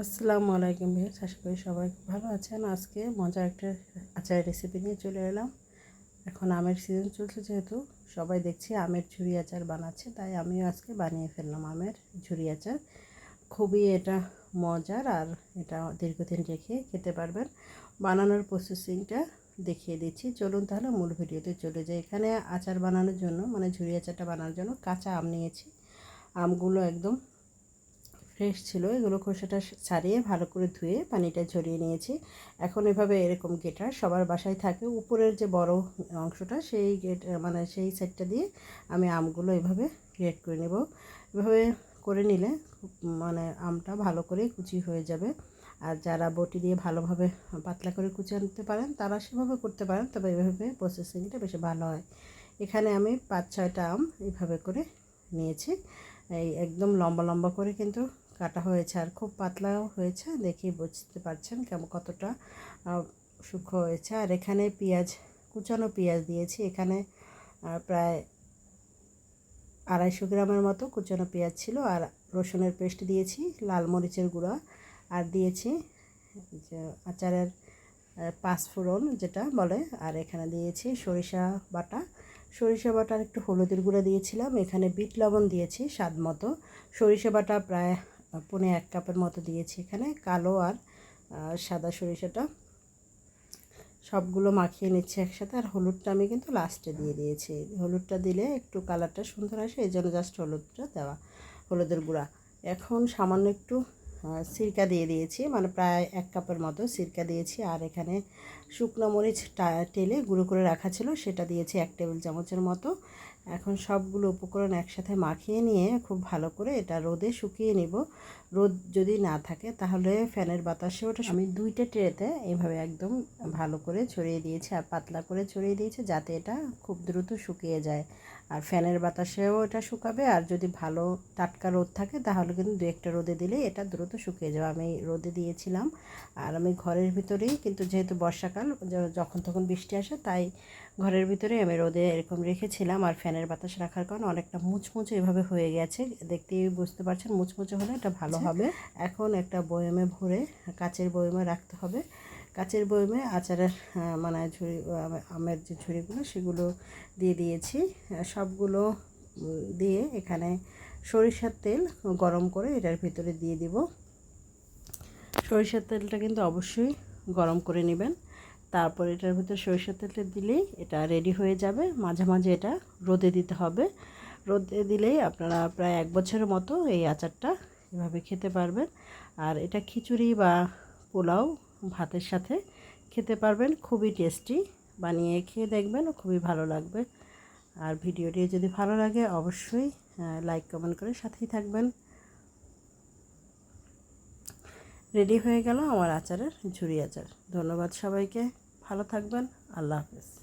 আসসালামু আলাইকুম ভাই আশা করি সবাই ভালো আছেন। আজকে মজার একটা আচারের রেসিপি নিয়ে চলে এলাম। এখন আমের সিজন চলছে যেহেতু, সবাই দেখছি আমের ঝুরি আচার বানাচ্ছে, তাই আমিও আজকে বানিয়ে ফেললাম আমের ঝুরি আচার। খুবই এটা মজার আর এটা দীর্ঘদিন রেখে খেতে পারবেন। বানানোর প্রসেসিংটা দেখিয়ে দিচ্ছি। চলুন তাহলে মূল ভিডিওতে চলে যাই। এখানে আচার বানানোর জন্য মানে ঝুরি আচারটা বানানোর জন্য কাঁচা আম নিয়েছি। আমগুলো একদম ফ্রেশ ছিল এগুলো খোসাটা ছাড়িয়ে ভালো করে ধুয়ে পানিটা ঝরিয়ে নিয়েছি। এখন এভাবে এরকম গেটার সবার বাসায় থাকে। উপরের যে বড় অংশটা, সেই গেট মানে সেই সাইডটা দিয়ে আমি আমগুলো এভাবে গ্রেট করে নেব। এভাবে করে নিলে মানে আমটা ভালো করে কুচি হয়ে যাবে। আর যারা বটি দিয়ে ভালোভাবে পাতলা করে কুচি আনতে পারেন, তারা সেভাবে করতে পারেন, তবে এভাবে প্রসেসিংটা বেশি ভালো হয়। এখানে আমি পাঁচ ছয়টা আম এভাবে করে নিয়েছি। এই একদম লম্বা লম্বা করে কিন্তু কাটা হয়েছে আর খুব পাতলাও হয়েছে, দেখি বুঝতে পারছেন কেমন কতটা সূক্ষ্ম হয়েছে। আর এখানে পেঁয়াজ, কুচানো পেঁয়াজ দিয়েছি, এখানে প্রায় আড়াইশো গ্রামের মতো কুচানো পেঁয়াজ ছিল। আর রসুনের পেস্ট দিয়েছি, লাল মরিচের গুঁড়া, আর দিয়েছি যে আচারের পাঁচফোড়ন যেটা বলে, আর এখানে দিয়েছি সরিষা বাটা। সরিষা বাটার একটু হলুদের গুঁড়া দিয়েছিলাম, এখানে বিট লবণ দিয়েছি স্বাদ মতো। সরিষা বাটা প্রায় পনে এক কাপের মতো দিয়েছি এখানে, কালো আর সাদা সরিষাটা। সবগুলো মাখিয়ে নিচ্ছি একসাথে, আর হলুদটা আমি কিন্তু লাস্টে দিয়ে দিয়েছি। হলুদটা দিলে একটু কালারটা সুন্দর আসে, এই জন্য জাস্ট হলুদটা দেওয়া, হলুদের গুঁড়া। এখন সামান্য একটু সিরকা দিয়ে দিয়েছি মানে প্রায় এক কাপের মতো সিরকা দিয়েছি, আর এখানে শুকনো মরিচ টেলে গুঁড়ো করে রাখা ছিল, সেটা দিয়েছি এক টেবিল চামচের মতো। এখন সবগুলো উপকরণ একসাথে মাখিয়ে নিয়ে খুব ভালো করে এটা রোদে শুকিয়ে নিব। রোদ যদি না থাকে তাহলে ফ্যানের বাতাসে ওটা আমি দুইটা ট্রেতে এইভাবে একদম ভালো করে ছড়িয়ে দিয়েছি আর পাতলা করে ছড়িয়ে দিয়েছি যাতে এটা খুব দ্রুত শুকিয়ে যায়। আর ফ্যানের বাতাসেও এটা শুকাবে আর যদি ভালো টাটকা রোদ থাকে তাহলে কিন্তু দু একটা রোদে দিলে এটা দ্রুত শুকিয়ে যাবে। আমি রোদে দিয়েছিলাম আর আমি ঘরের ভিতরেই কিন্তু যেহেতু বর্ষাকাল যখন তখন বৃষ্টি আসে তাই ঘরের ভিতরে আমি রোদে এরকম রেখেছিলাম আর ফ্যানের বাতাস রাখার কারণে অনেকটা মুচমুচে এভাবে হয়ে গেছে। দেখতেই বুঝতে পারছেন মুচমুচে হলে এটা ভালো আচ্ছা। হবে। এখন একটা বয়মে ভরে কাচের বয়মে রাখতে হবে। কাচের বয়মে আচারের মানে ঝুড়ি আমের যে ঝুড়িগুলো সেগুলো দিয়ে দিয়েছি। সবগুলো দিয়ে এখানে সরিষার তেল গরম করে এটার ভিতরে দিয়ে দিব। সরিষার তেলটা কিন্তু অবশ্যই গরম করে নেবেন। তারপর এটার ভিতরে সরিষার তেলটা দিলেই এটা রেডি হয়ে যাবে। মাঝে মাঝে এটা রোদে দিতে হবে। রোদে দিলেই আপনারা প্রায় এক বছরের মতো এই আচারটা এভাবে খেতে পারবেন। আর এটা খিচুড়ি বা পোলাও ভাতের সাথে খেতে পারবেন। খুবই টেস্টি বানিয়ে খেয়ে দেখবেন, খুবই ভালো লাগবে। আর ভিডিওটি যদি ভালো লাগে, অবশ্যই লাইক কমেন্ট করে সাথেই থাকবেন। রেডি হয়ে গেল আমার আচারের ঝুড়ি আচার। ধন্যবাদ সবাইকে। ভালো থাকবেন। আল্লাহ হাফেজ।